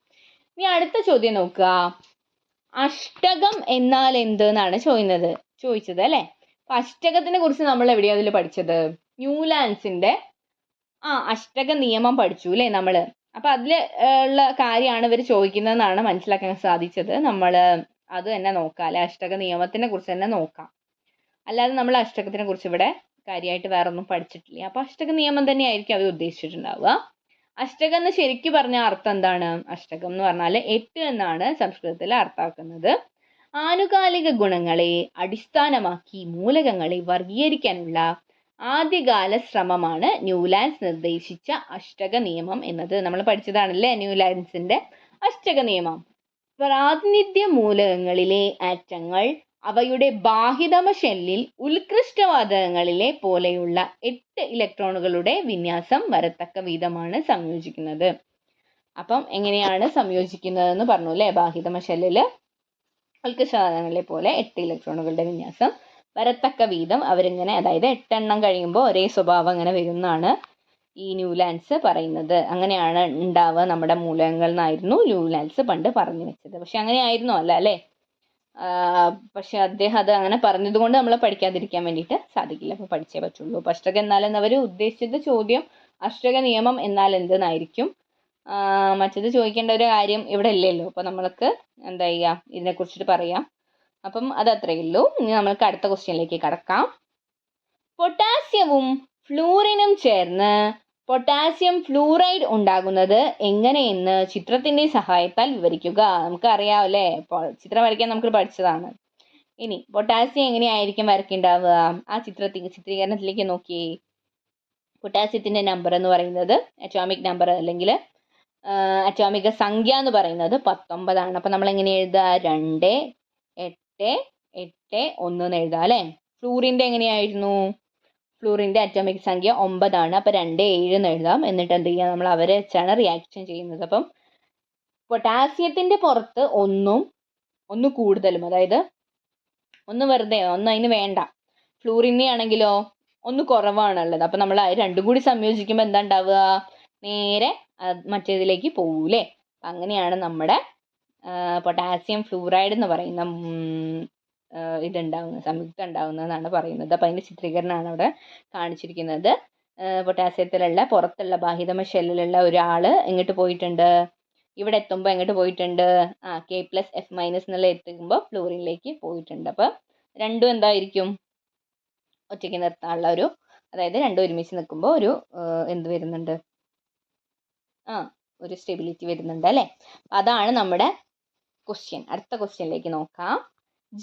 ഇനി അടുത്ത ചോദ്യം നോക്കുക. അഷ്ടകം എന്നാൽ എന്ത് എന്നാണ് ചോദിക്കുന്നത്. ചോദിച്ചത് അല്ലേ? അപ്പൊ അഷ്ടകത്തിനെ കുറിച്ച് നമ്മൾ എവിടെയാ അതിൽ പഠിച്ചത്? ന്യൂലാൻസിന്റെ ആ അഷ്ടക നിയമം പഠിച്ചു അല്ലേ നമ്മൾ അപ്പൊ അതിൽ ഉള്ള കാര്യമാണ് ഇവർ ചോദിക്കുന്നതെന്നാണ് മനസ്സിലാക്കാൻ സാധിച്ചത്. നമ്മൾ അത് തന്നെ നോക്കാം. അല്ലെ? അഷ്ടക നിയമത്തിനെ കുറിച്ച് തന്നെ നോക്കാം. അല്ലാതെ നമ്മൾ അഷ്ടകത്തിനെ കുറിച്ച് ഇവിടെ കാര്യമായിട്ട് വേറെ ഒന്നും പഠിച്ചിട്ടില്ല. അപ്പൊ അഷ്ടക നിയമം തന്നെയായിരിക്കും അവർ ഉദ്ദേശിച്ചിട്ടുണ്ടാവുക. അഷ്ടകം എന്ന് ശരിക്കും പറഞ്ഞ അർത്ഥം എന്താണ്? അഷ്ടകം എന്ന് പറഞ്ഞാൽ എട്ട് എന്നാണ് സംസ്കൃതത്തിൽ അർത്ഥാക്കുന്നത് ആനുകാലിക ഗുണങ്ങളെ അടിസ്ഥാനമാക്കി മൂലകങ്ങളെ വർഗീകരിക്കാനുള്ള ആദ്യകാല ശ്രമമാണ് ന്യൂലാൻഡ്സ് നിർദ്ദേശിച്ച അഷ്ടക നിയമം എന്നത്. നമ്മൾ പഠിച്ചതാണല്ലേ ന്യൂലാൻഡ്സിന്റെ അഷ്ടക നിയമം? പ്രാതിനിധ്യ മൂലകങ്ങളിലെ ആറ്റങ്ങൾ അവയുടെ ബാഹിതമ ഷെല്ലിൽ ഉത്കൃഷ്ടവാതകങ്ങളിലെ പോലെയുള്ള എട്ട് ഇലക്ട്രോണുകളുടെ വിന്യാസം വരത്തക്ക വിധമാണ് സംയോജിക്കുന്നത്. അപ്പം എങ്ങനെയാണ് സംയോജിക്കുന്നതെന്ന് പറഞ്ഞു അല്ലേ? ബാഹിതമ ഷെല്ലിൽ ഉത്കൃഷ്ടവാതകങ്ങളെ പോലെ എട്ട് ഇലക്ട്രോണുകളുടെ വിന്യാസം വരത്തക്ക വീതം അവരിങ്ങനെ അതായത് എട്ടെണ്ണം കഴിയുമ്പോൾ ഒരേ സ്വഭാവം അങ്ങനെ വരുന്നതാണ് ഈ ന്യൂലാൻഡ്സ് പറയുന്നത്. അങ്ങനെയാണ് ഉണ്ടാവുക നമ്മുടെ മൂലകങ്ങൾ എന്നായിരുന്നു ന്യൂലാൻഡ്സ് പണ്ട് പറഞ്ഞു വെച്ചത്. പക്ഷെ അങ്ങനെ ആയിരുന്നു അല്ല അല്ലേ? പക്ഷെ അദ്ദേഹം അത് അങ്ങനെ പറഞ്ഞത് കൊണ്ട് നമ്മൾ പഠിക്കാതിരിക്കാൻ വേണ്ടിയിട്ട് സാധിക്കില്ല. അപ്പോൾ പഠിച്ചേ പറ്റുള്ളൂ. അപ്പോൾ അഷ്ടക എന്നാൽ എന്നവർ ഉദ്ദേശിച്ചത് ചോദ്യം അഷ്ടക നിയമം എന്നാൽ എന്തെന്നായിരിക്കും? മറ്റത് ചോദിക്കേണ്ട ഒരു കാര്യം ഇവിടെ ഇല്ലല്ലോ. അപ്പോൾ നമ്മൾക്ക് എന്താ ചെയ്യുക? ഇതിനെക്കുറിച്ചിട്ട് പറയാം. അപ്പം അത് അത്രയേ ഉള്ളൂ. ഇനി നമ്മൾക്ക് അടുത്ത ക്വസ്റ്റ്യനിലേക്ക് കടക്കാം. പൊട്ടാസ്യവും ഫ്ലൂറിനും ചേർന്ന് പൊട്ടാസ്യം ഫ്ലൂറൈഡ് ഉണ്ടാകുന്നത് എങ്ങനെയെന്ന് ചിത്രത്തിന്റെ സഹായത്താൽ വിവരിക്കുക. നമുക്ക് അല്ലേ ചിത്രം വരയ്ക്കാൻ നമുക്ക് പഠിച്ചതാണ്. ഇനി പൊട്ടാസ്യം എങ്ങനെയായിരിക്കും വരയ്ക്കുണ്ടാവുക ആ ചിത്രത്തിൽ ചിത്രീകരണത്തിലേക്ക് നോക്കിയേ പൊട്ടാസ്യത്തിന്റെ നമ്പർ എന്ന് പറയുന്നത് അറ്റോമിക് നമ്പർ അല്ലെങ്കിൽ അറ്റോമിക സംഖ്യ എന്ന് പറയുന്നത് പത്തൊമ്പതാണ്. അപ്പം നമ്മൾ എങ്ങനെ എഴുതുക രണ്ട് എട്ട് എട്ട് ഒന്ന് എന്ന് എഴുതാം അല്ലേ? ഫ്ലൂറിന്റെ എങ്ങനെയായിരുന്നു? ഫ്ലൂറിന്റെ അറ്റോമിക് സംഖ്യ ഒമ്പതാണ്. അപ്പോൾ രണ്ട് ഏഴ് എന്ന് എഴുതാം. എന്നിട്ട് എന്ത് ചെയ്യുക നമ്മൾ അവരെ വെച്ചാണ് റിയാക്ഷൻ ചെയ്യുന്നത്. അപ്പം പൊട്ടാസ്യത്തിന്റെ പുറത്ത് ഒന്നും ഒന്ന് കൂടുതലും അതായത് ഒന്ന് വെറുതെ ഒന്ന് അതിന് വേണ്ട. ഫ്ലൂറിനെ ആണെങ്കിലോ ഒന്ന് കുറവാണുള്ളത്. അപ്പം നമ്മൾ രണ്ടും കൂടി സംയോജിക്കുമ്പോൾ എന്താ ഉണ്ടാവുക? നേരെ മറ്റേതിലേക്ക് പോകൂലേ അങ്ങനെയാണ് നമ്മുടെ പൊട്ടാസ്യം ഫ്ലൂറൈഡ് എന്ന് പറയുന്ന ഇതുണ്ടാവുന്നത് സംയുക്തം ഉണ്ടാവുന്നതെന്നാണ് പറയുന്നത്. അപ്പോൾ അതിന്റെ ചിത്രീകരണമാണ് അവിടെ കാണിച്ചിരിക്കുന്നത്. പൊട്ടാസ്യത്തിലുള്ള പുറത്തുള്ള ബാഹിതമ ഷെല്ലിലുള്ള ഒരാൾ എങ്ങോട്ട് പോയിട്ടുണ്ട്. ഇവിടെ എത്തുമ്പോൾ എങ്ങോട്ട് പോയിട്ടുണ്ട്. ആ കെ പ്ലസ് എഫ് മൈനസ് എന്നുള്ള എത്തുമ്പോൾ ഫ്ലൂറിനിലേക്ക് പോയിട്ടുണ്ട്. അപ്പം രണ്ടും എന്തായിരിക്കും? ഒറ്റയ്ക്ക് നിർത്താനുള്ള ഒരു അതായത് രണ്ടും ഒരുമിച്ച് നിൽക്കുമ്പോൾ ഒരു എന്ത് വരുന്നുണ്ട്? ആ ഒരു സ്റ്റെബിലിറ്റി വരുന്നുണ്ട് അല്ലേ? അതാണ് നമ്മുടെ ക്വസ്റ്റ്യൻ അടുത്ത ക്വസ്റ്റ്യനിലേക്ക് നോക്കാം.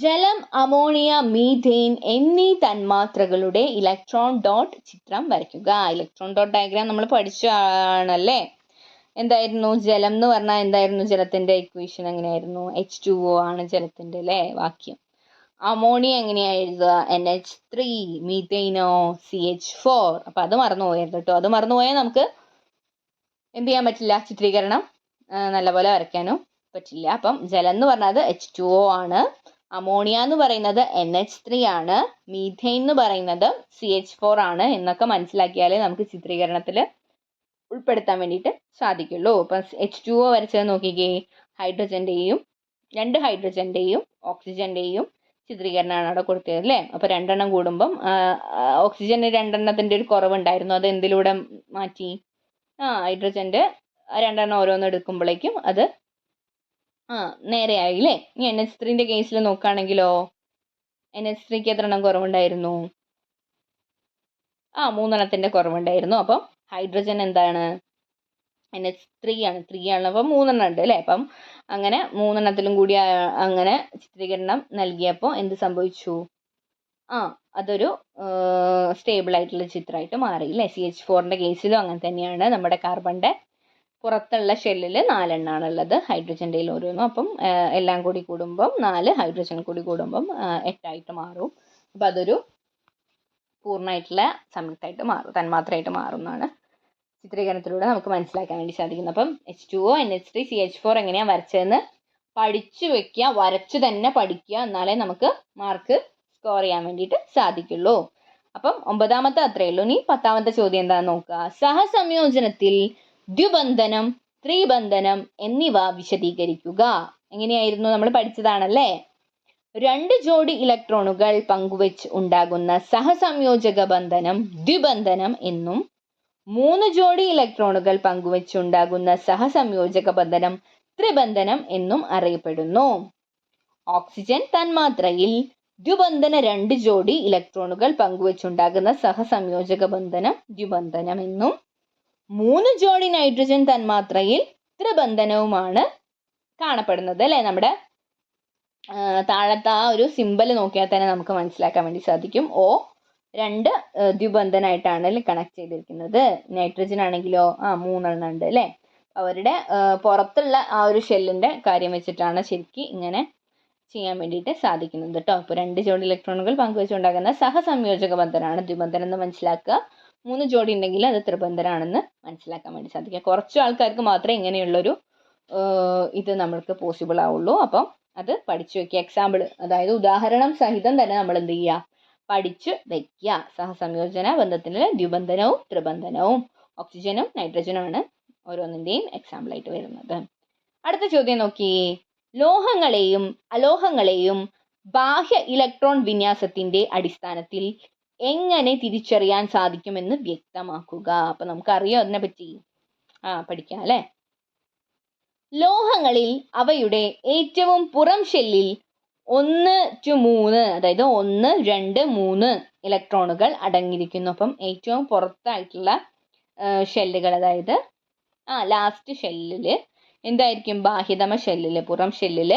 ജലം അമോണിയ മീഥെയിൻ എന്നീ തന്മാത്രകളുടെ ഇലക്ട്രോൺ ഡോട്ട് ചിത്രം വരയ്ക്കുക. ഇലക്ട്രോൺ ഡോട്ട് ഡയഗ്രാം നമ്മൾ പഠിച്ചാണല്ലേ എന്തായിരുന്നു? ജലം എന്ന് പറഞ്ഞാൽ എന്തായിരുന്നു? ജലത്തിന്റെ ഇക്വേഷൻ എങ്ങനെയായിരുന്നു? എച്ച് ടു ഒ ആണ് ജലത്തിന്റെ അല്ലേ വാക്യം. അമോണിയ എങ്ങനെയാ എഴുതുക? എൻ എച്ച് ത്രീ മീഥെയിനോ സി എച്ച് ഫോർ അപ്പം അത് മറന്നു പോയത് കേട്ടോ. അത് മറന്നു പോയാൽ നമുക്ക് എന്ത് ചെയ്യാൻ പറ്റില്ല? ചിത്രീകരണം നല്ലപോലെ വരയ്ക്കാനും പറ്റില്ല. അപ്പം ജലം എന്ന് പറഞ്ഞത് എച്ച് ടു ഒ ആണ്. അമോണിയ എന്ന് പറയുന്നത് എൻ എച്ച് ത്രീ ആണ്. മീഥെയിൻ എന്ന് പറയുന്നത് സി എച്ച് ഫോർ ആണ് എന്നൊക്കെ മനസ്സിലാക്കിയാലേ നമുക്ക് ചിത്രീകരണത്തിൽ ഉൾപ്പെടുത്താൻ വേണ്ടിയിട്ട് സാധിക്കുള്ളൂ. അപ്പം എച്ച് ടു ഒ വരച്ചത് നോക്കിക്കേ. ഹൈഡ്രജന്റെയും രണ്ട് ഹൈഡ്രജന്റെയും ഓക്സിജന്റെയും ചിത്രീകരണമാണ് അവിടെ കൊടുത്തത് അല്ലേ അപ്പോൾ രണ്ടെണ്ണം കൂടുമ്പം ഓക്സിജന് രണ്ടെണ്ണത്തിന്റെ ഒരു കുറവുണ്ടായിരുന്നു. അത് എന്തിലൂടെ മാറ്റി? ആ ഹൈഡ്രജന്റെ രണ്ടെണ്ണം ഓരോന്ന് എടുക്കുമ്പോഴേക്കും അത് ആ നേരെയായി അല്ലേ ഇനി എൻ എച്ച് ത്രീന്റെ കേസിൽ നോക്കുകയാണെങ്കിലോ എൻ എച്ച് ത്രീക്ക് എത്ര എണ്ണം കുറവുണ്ടായിരുന്നു? ആ മൂന്നെണ്ണത്തിന്റെ കുറവുണ്ടായിരുന്നു. അപ്പം ഹൈഡ്രജൻ എന്താണ്? എൻ എച്ച് ത്രീ ആണ്. ത്രീ ആണ്. അപ്പം മൂന്നെണ്ണം ഉണ്ട് അല്ലേ? അപ്പം അങ്ങനെ മൂന്നെണ്ണത്തിലും കൂടി അങ്ങനെ ചിത്രീകരണം നൽകിയപ്പോൾ എന്ത് സംഭവിച്ചു? ആ അതൊരു സ്റ്റേബിൾ ആയിട്ടുള്ള ചിത്രമായിട്ട് മാറി അല്ലേ? സി എച്ച് ഫോറിന്റെ കേസിലും അങ്ങനെ തന്നെയാണ്. നമ്മുടെ കാർബണിന്റെ പുറത്തുള്ള ഷെല്ലിൽ നാലെണ്ണമാണ് ഉള്ളത് ഹൈഡ്രജന്റെ ഓരോന്നും. അപ്പം എല്ലാം കൂടി കൂടുമ്പം നാല് ഹൈഡ്രജൻ കൂടി കൂടുമ്പം എട്ടായിട്ട് മാറും. അപ്പം അതൊരു പൂർണമായിട്ടുള്ള സംയുക്തമായിട്ട് മാറും. തന്മാത്രയായിട്ട് മാറും എന്നാണ് ചിത്രീകരണത്തിലൂടെ നമുക്ക് മനസ്സിലാക്കാൻ വേണ്ടി സാധിക്കുന്നത് അപ്പം H two O N H three C H four എങ്ങനെയാണ് വരച്ചതെന്ന് പഠിച്ചു വെക്കുക വരച്ചു തന്നെ പഠിക്കുക എന്നാലേ നമുക്ക് മാർക്ക് സ്കോർ ചെയ്യാൻ വേണ്ടിയിട്ട് സാധിക്കുള്ളൂ. അപ്പം ഒമ്പതാമത്തെ അത്രയേ ഉള്ളൂ. ഇനി പത്താമത്തെ ചോദ്യം എന്താണെന്ന് നോക്കുക. സഹസംയോജനത്തിൽ ദ്വിബന്ധനം ത്രിബന്ധനം എന്നിവ വിശദീകരിക്കുക. എങ്ങനെയായിരുന്നു? നമ്മൾ പഠിച്ചതാണല്ലേ? രണ്ട് ജോഡി ഇലക്ട്രോണുകൾ പങ്കുവെച്ച് ഉണ്ടാകുന്ന സഹസംയോജക ബന്ധനം ദ്വിബന്ധനം എന്നും മൂന്ന് ജോഡി ഇലക്ട്രോണുകൾ പങ്കുവെച്ചുണ്ടാകുന്ന സഹസംയോജക ബന്ധനം ത്രിബന്ധനം എന്നും അറിയപ്പെടുന്നു. ഓക്സിജൻ തന്മാത്രയിൽ ദ്വിബന്ധന രണ്ട് ജോഡി ഇലക്ട്രോണുകൾ പങ്കുവെച്ചുണ്ടാകുന്ന സഹസംയോജക ബന്ധനം ദ്വിബന്ധനം എന്നും മൂന്ന് ജോഡി നൈട്രജൻ തന്മാത്രയിൽ ത്രിബന്ധനവുമാണ് കാണപ്പെടുന്നത് അല്ലേ? നമ്മുടെ താഴത്തെ ആ ഒരു സിമ്പൽ നോക്കിയാൽ തന്നെ നമുക്ക് മനസ്സിലാക്കാൻ വേണ്ടി സാധിക്കും. ഓ രണ്ട് ദ്വിബന്ധനായിട്ടാണ് ദ്വിബന്ധനായിട്ടാണ് കണക്ട് ചെയ്തിരിക്കുന്നത്. നൈട്രജൻ ആണെങ്കിലോ ആ മൂന്നെണ്ണം ഉണ്ട് അല്ലേ അവരുടെ പുറത്തുള്ള ആ ഒരു ഷെല്ലിന്റെ കാര്യം വെച്ചിട്ടാണ് ശരിക്കും ഇങ്ങനെ ചെയ്യാൻ വേണ്ടിയിട്ട് സാധിക്കുന്നത് കേട്ടോ. അപ്പോൾ രണ്ട് ജോഡി ഇലക്ട്രോണുകൾ പങ്കുവെച്ചുണ്ടാകുന്ന സഹസംയോജക ബന്ധനാണ് ദ്വിബന്ധനം എന്ന് മനസ്സിലാക്കുക. മൂന്ന് ജോഡി ഉണ്ടെങ്കിൽ അത് ത്രിബന്ധനാണെന്ന് മനസ്സിലാക്കാൻ വേണ്ടി സാധിക്കുക കുറച്ച് ആൾക്കാർക്ക് മാത്രമേ ഇങ്ങനെയുള്ളൊരു ഇത് നമ്മൾക്ക് പോസിബിൾ ആവുള്ളൂ. അപ്പം അത് പഠിച്ചു വെക്കുക. എക്സാമ്പിൾ അതായത് ഉദാഹരണം സഹിതം തന്നെ നമ്മൾ എന്ത് ചെയ്യുക? പഠിച്ചു വെക്കുക. സഹസംയോജന ബന്ധത്തിൽ ദ്വിബന്ധനവും ത്രിബന്ധനവും. ഓക്സിജനും നൈട്രജനുമാണ് ഓരോന്നിന്റെയും എക്സാമ്പിളായിട്ട് വരുന്നത്. അടുത്ത ചോദ്യം നോക്കിയേ ലോഹങ്ങളെയും അലോഹങ്ങളെയും ബാഹ്യ ഇലക്ട്രോൺ വിന്യാസത്തിന്റെ അടിസ്ഥാനത്തിൽ എങ്ങനെ തിരിച്ചറിയാൻ സാധിക്കുമെന്ന് വ്യക്തമാക്കുക. അപ്പൊ നമുക്കറിയോ അതിനെ പറ്റി ആ പഠിക്കാം അല്ലേ? ലോഹങ്ങളിൽ അവയുടെ ഏറ്റവും പുറം ഷെല്ലിൽ ഒന്ന് ടു മൂന്ന് അതായത് ഒന്ന് രണ്ട് മൂന്ന് ഇലക്ട്രോണുകൾ അടങ്ങിയിരിക്കുന്നു. അപ്പം ഏറ്റവും പുറത്തായിട്ടുള്ള ഷെല്ലുകൾ അതായത് ആ ലാസ്റ്റ് ഷെല്ലിൽ എന്തായിരിക്കും? ബാഹ്യതമ ഷെല്ലിൽ പുറം ഷെല്ലിൽ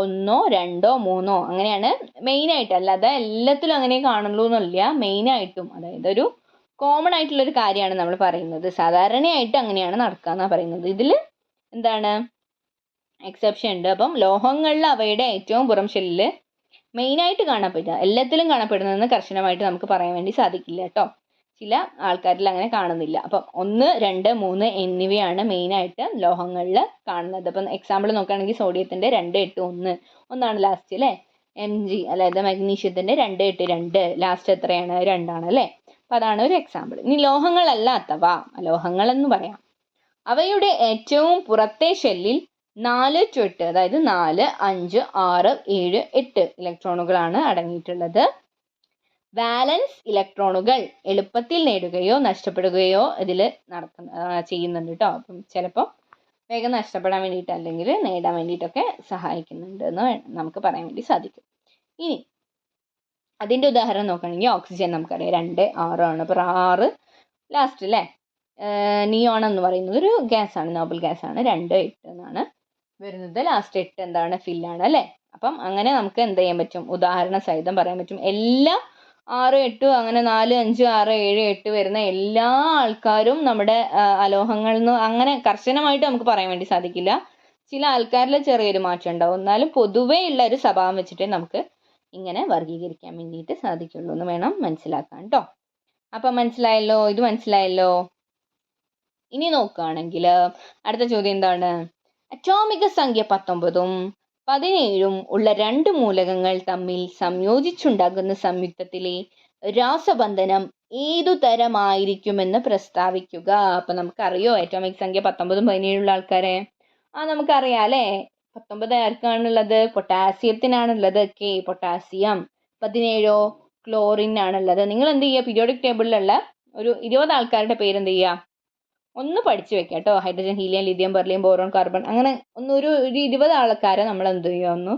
ഒന്നോ രണ്ടോ മൂന്നോ അങ്ങനെയാണ് മെയിനായിട്ട് അല്ലാതെ എല്ലാത്തിലും അങ്ങനെ കാണുള്ളൂ എന്നില്ല മെയിനായിട്ടും അതായത് ഒരു കോമൺ ആയിട്ടുള്ള ഒരു കാര്യമാണ് നമ്മൾ പറയുന്നത്. സാധാരണയായിട്ട് അങ്ങനെയാണ് നടക്കുക എന്നാണ് പറയുന്നത്. ഇതിൽ എന്താണ്? എക്സെപ്ഷൻ ഉണ്ട്. അപ്പം ലോഹങ്ങളിൽ അവയുടെ ഏറ്റവും പുറം ഷെല്ലിൽ മെയിനായിട്ട് കാണപ്പെടുക. എല്ലാത്തിലും കാണപ്പെടുന്നതെന്ന് കർശനമായിട്ട് നമുക്ക് പറയാൻ വേണ്ടി സാധിക്കില്ല കേട്ടോ. ചില ആൾക്കാരിൽ അങ്ങനെ കാണുന്നില്ല. അപ്പം ഒന്ന് രണ്ട് മൂന്ന് എന്നിവയാണ് മെയിനായിട്ട് ലോഹങ്ങളിൽ കാണുന്നത്. അപ്പം എക്സാമ്പിൾ നോക്കുകയാണെങ്കിൽ സോഡിയത്തിന്റെ രണ്ട് എട്ട് ഒന്ന്. ഒന്നാണ് ലാസ്റ്റ് അല്ലേ എം ജി അതായത് മഗ്നീഷ്യത്തിന്റെ രണ്ട് എട്ട് രണ്ട്. ലാസ്റ്റ് എത്രയാണ്? രണ്ടാണ് അല്ലേ? അപ്പം അതാണ് ഒരു എക്സാമ്പിൾ ഇനി ലോഹങ്ങളല്ലാത്തവ ലോഹങ്ങൾ എന്ന് പറയാം. അവയുടെ ഏറ്റവും പുറത്തെ ഷെല്ലിൽ നാല് ടു എട്ട് അതായത് നാല് അഞ്ച് ആറ് ഏഴ് എട്ട് ഇലക്ട്രോണുകളാണ് അടങ്ങിയിട്ടുള്ളത്. വാലൻസ് ഇലക്ട്രോണുകൾ എളുപ്പത്തിൽ നേടുകയോ നഷ്ടപ്പെടുകയോ ഇതിൽ നടത്തുന്ന ചെയ്യുന്നുണ്ട് കേട്ടോ അപ്പം ചിലപ്പോൾ വേഗം നഷ്ടപ്പെടാൻ വേണ്ടിയിട്ട് അല്ലെങ്കിൽ നേടാൻ വേണ്ടിയിട്ടൊക്കെ സഹായിക്കുന്നുണ്ട് എന്ന് നമുക്ക് പറയാൻ വേണ്ടി സാധിക്കും. ഇനി അതിന്റെ ഉദാഹരണം നോക്കുകയാണെങ്കിൽ ഓക്സിജൻ നമുക്കറിയാം. രണ്ട് ആറാണ് അപ്പോൾ ആറ് ലാസ്റ്റ് അല്ലേ നിയോൺ എന്ന് പറയുന്നത് ഒരു ഗ്യാസാണ് നോബൽ ഗ്യാസാണ് രണ്ട് എട്ട് എന്നാണ് വരുന്നത്. ലാസ്റ്റ് എട്ട് എന്താണ്? ഫില്ലാണ് അല്ലേ? അപ്പം അങ്ങനെ നമുക്ക് എന്ത് ചെയ്യാൻ പറ്റും? ഉദാഹരണ സഹിതം പറയാൻ പറ്റും. എല്ലാ ആറ് എട്ട് അങ്ങനെ നാല് അഞ്ച് ആറ് ഏഴ് എട്ട് വരുന്ന എല്ലാ ആൾക്കാരും നമ്മുടെ ആ, അലോഹങ്ങളിൽ നിന്ന് അങ്ങനെ കർശനമായിട്ട് നമുക്ക് പറയാൻ വേണ്ടി സാധിക്കില്ല. ചില ആൾക്കാരിൽ ചെറിയൊരു മാറ്റം ഉണ്ടാവും. എന്നാലും പൊതുവേ ഉള്ള ഒരു സ്വഭാവം വെച്ചിട്ടേ നമുക്ക് ഇങ്ങനെ വർഗീകരിക്കാൻ വേണ്ടിയിട്ട് സാധിക്കുള്ളൂ. എന്ന് വേണം മനസ്സിലാക്കാൻ കേട്ടോ അപ്പം മനസ്സിലായല്ലോ? ഇത് മനസ്സിലായല്ലോ? ഇനി നോക്കുകയാണെങ്കിൽ അടുത്ത ചോദ്യം എന്താണ്? അറ്റോമിക സംഖ്യ പത്തൊമ്പതും പതിനേഴും ഉള്ള രണ്ട് മൂലകങ്ങൾ തമ്മിൽ സംയോജിച്ചുണ്ടാകുന്ന സംയുക്തത്തിലെ രാസബന്ധനം ഏതു തരമായിരിക്കുമെന്ന് പ്രസ്താവിക്കുക. അപ്പൊ നമുക്കറിയോ അറ്റോമിക് സംഖ്യ പത്തൊമ്പതും പതിനേഴുള്ള ആൾക്കാരെ? ആ നമുക്കറിയാം അല്ലേ? പത്തൊമ്പത് ആർക്കാണുള്ളത്? പൊട്ടാസ്യത്തിനാണുള്ളത്. K potassium. പതിനേഴോ ക്ലോറിൻ ആണുള്ളത്. നിങ്ങൾ എന്ത് ചെയ്യുക? പീരിയോഡിക് ടേബിളിലുള്ള ഒരു ഇരുപത് ആൾക്കാരുടെ പേര് എന്ത് ചെയ്യുക? ഒന്ന് പഠിച്ചു വെക്കുക കേട്ടോ hydrogen helium lithium beryllium boron carbon അങ്ങനെ ഒന്ന് ഒരു ഇരുപത് ആൾക്കാരെ നമ്മൾ എന്ത് ചെയ്യുക ഒന്ന്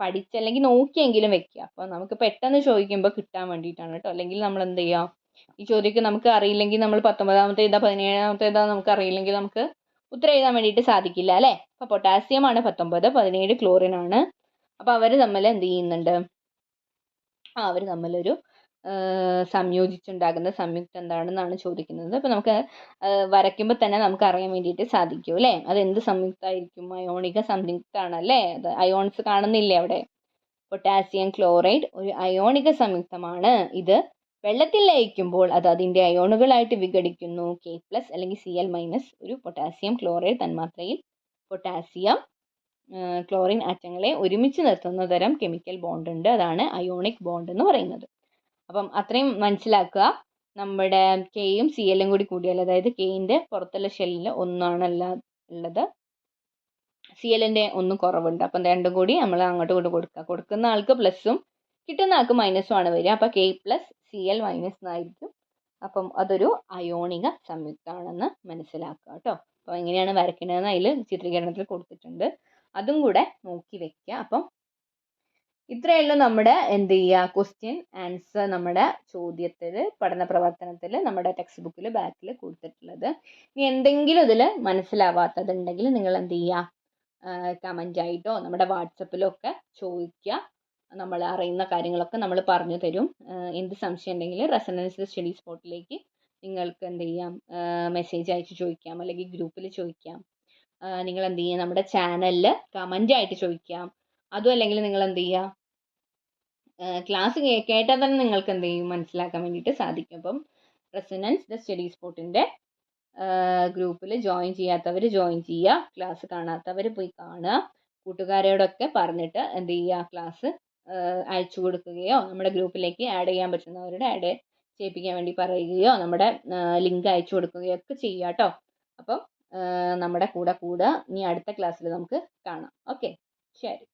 പഠിച്ച് അല്ലെങ്കിൽ നോക്കിയെങ്കിലും വെക്കുക അപ്പോൾ നമുക്ക് പെട്ടെന്ന് ചോദിക്കുമ്പോൾ കിട്ടാൻ വേണ്ടിയിട്ടാണ് കേട്ടോ അല്ലെങ്കിൽ നമ്മൾ എന്ത് ചെയ്യുക ഈ ചോദ്യമൊക്കെ നമുക്ക് അറിയില്ലെങ്കിൽ നമ്മൾ പത്തൊമ്പതാമത്തെ ഇതാ പതിനേഴാമത്തെ ഇതാ നമുക്ക് അറിയില്ലെങ്കിൽ നമുക്ക് ഉത്തരം എഴുതാൻ വേണ്ടിയിട്ട് സാധിക്കില്ല അല്ലേ? അപ്പോൾ പൊട്ടാസ്യം ആണ് പത്തൊമ്പത് പതിനേഴ് ക്ലോറിൻ ആണ്. അപ്പോൾ അവർ തമ്മിൽ എന്ത് ചെയ്യുന്നുണ്ട്? ആ അവർ തമ്മിലൊരു സംയോജിച്ചുണ്ടാകുന്ന സംയുക്തം എന്താണെന്നാണ് ചോദിക്കുന്നത്. അപ്പോൾ നമുക്ക് വരയ്ക്കുമ്പോൾ തന്നെ നമുക്ക് അറിയാൻ വേണ്ടിയിട്ട് സാധിക്കും അല്ലേ? അത് എന്ത് സംയുക്തമായിരിക്കും അയോണിക സംയുക്തമാണ് അല്ലേ അത് അയോൺസ് കാണുന്നില്ലേ അവിടെ? പൊട്ടാസ്യം ക്ലോറൈഡ് ഒരു അയോണിക സംയുക്തമാണ്. ഇത് വെള്ളത്തിൽ ലയിക്കുമ്പോൾ അത് അതിന്റെ അയോണുകളായിട്ട് വിഘടിക്കുന്നു. കെ പ്ലസ് അല്ലെങ്കിൽ സി എൽ മൈനസ് ഒരു പൊട്ടാസ്യം ക്ലോറൈഡ് തന്മാത്രയിൽ പൊട്ടാസ്യം ക്ലോറിൻ ആറ്റങ്ങളെ ഒരുമിച്ച് നിർത്തുന്ന തരം കെമിക്കൽ ബോണ്ട് ഉണ്ട് അതാണ് അയോണിക് ബോണ്ട് എന്ന് പറയുന്നത്. അപ്പം അത്രയും മനസ്സിലാക്കുക. നമ്മുടെ കെയും സി എല്ലും കൂടി കൂടിയാൽ അതായത് കെയിന്റെ പുറത്തുള്ള ഷെല്ലിൽ ഒന്നാണ് ഉള്ളത്. സി എല്ലിന്റെ ഒന്നും കുറവുണ്ട്. അപ്പം രണ്ടും കൂടി നമ്മൾ അങ്ങോട്ടും ഇങ്ങോട്ടും കൊടുക്കുക. കൊടുക്കുന്ന ആൾക്ക് പ്ലസ്സും കിട്ടുന്ന ആൾക്ക് മൈനസും ആണ് വരിക. അപ്പോൾ K plus C L minus എന്നായിരിക്കും അപ്പം അതൊരു അയോണിക സംയുക്താണെന്ന് മനസ്സിലാക്കുക കേട്ടോ. അപ്പോൾ എങ്ങനെയാണ് വരയ്ക്കുന്നതെന്ന് അതിൽ ചിത്രീകരണത്തിൽ കൊടുത്തിട്ടുണ്ട്. അതും കൂടെ നോക്കി വെക്കുക അപ്പം ഇത്രയേ ഉള്ളൂ നമ്മുടെ എന്ത് ചെയ്യുക? ക്വസ്റ്റ്യൻ ആൻസർ നമ്മുടെ ചോദ്യത്തിൽ പഠന പ്രവർത്തനത്തിൽ നമ്മുടെ ടെക്സ്റ്റ് ബുക്കിൽ ബാക്കിൽ കൊടുത്തിട്ടുള്ളത്. ഇനി എന്തെങ്കിലും ഇതിൽ മനസ്സിലാവാത്തതുണ്ടെങ്കിൽ നിങ്ങൾ എന്ത് ചെയ്യുക? കമന്റ് ആയിട്ടോ നമ്മുടെ വാട്സപ്പിലോ ഒക്കെ ചോദിക്കുക. നമ്മൾ അറിയുന്ന കാര്യങ്ങളൊക്കെ നമ്മൾ പറഞ്ഞു തരും. എന്ത് സംശയം ഉണ്ടെങ്കിൽ റെസണൻസ് സ്റ്റഡി സ്പോട്ടിലേക്ക് നിങ്ങൾക്ക് എന്ത് ചെയ്യാം? മെസ്സേജ് അയച്ച് ചോദിക്കാം. അല്ലെങ്കിൽ ഗ്രൂപ്പിൽ ചോദിക്കാം. നിങ്ങൾ എന്ത് ചെയ്യാം നമ്മുടെ ചാനലിൽ കമന്റ് ആയിട്ട് ചോദിക്കാം. അതും അല്ലെങ്കിൽ നിങ്ങൾ എന്ത് ചെയ്യുക? ക്ലാസ് കേട്ടാൽ തന്നെ നിങ്ങൾക്ക് എന്ത് ചെയ്യും? മനസ്സിലാക്കാൻ വേണ്ടിയിട്ട് സാധിക്കും. അപ്പം റെസനൻസ് ദ സ്റ്റഡി സ്പോട്ടിന്റെ ഗ്രൂപ്പിൽ ജോയിൻ ചെയ്യാത്തവർ ജോയിൻ ചെയ്യുക. ക്ലാസ് കാണാത്തവർ പോയി കാണുക. കൂട്ടുകാരോടൊക്കെ പറഞ്ഞിട്ട് എന്ത് ചെയ്യുക? ക്ലാസ് അയച്ചു കൊടുക്കുകയോ നമ്മുടെ ഗ്രൂപ്പിലേക്ക് ആഡ് ചെയ്യാൻ പറ്റുന്നവരുടെ ആഡ് ചെയ്യിപ്പിക്കാൻ വേണ്ടി പറയുകയോ നമ്മുടെ ലിങ്ക് അയച്ചു കൊടുക്കുകയോ ഒക്കെ ചെയ്യുക കേട്ടോ അപ്പം നമ്മുടെ കൂടെ കൂടെ ഇനി അടുത്ത ക്ലാസ്സിൽ നമുക്ക് കാണാം. ഓക്കെ ശരി.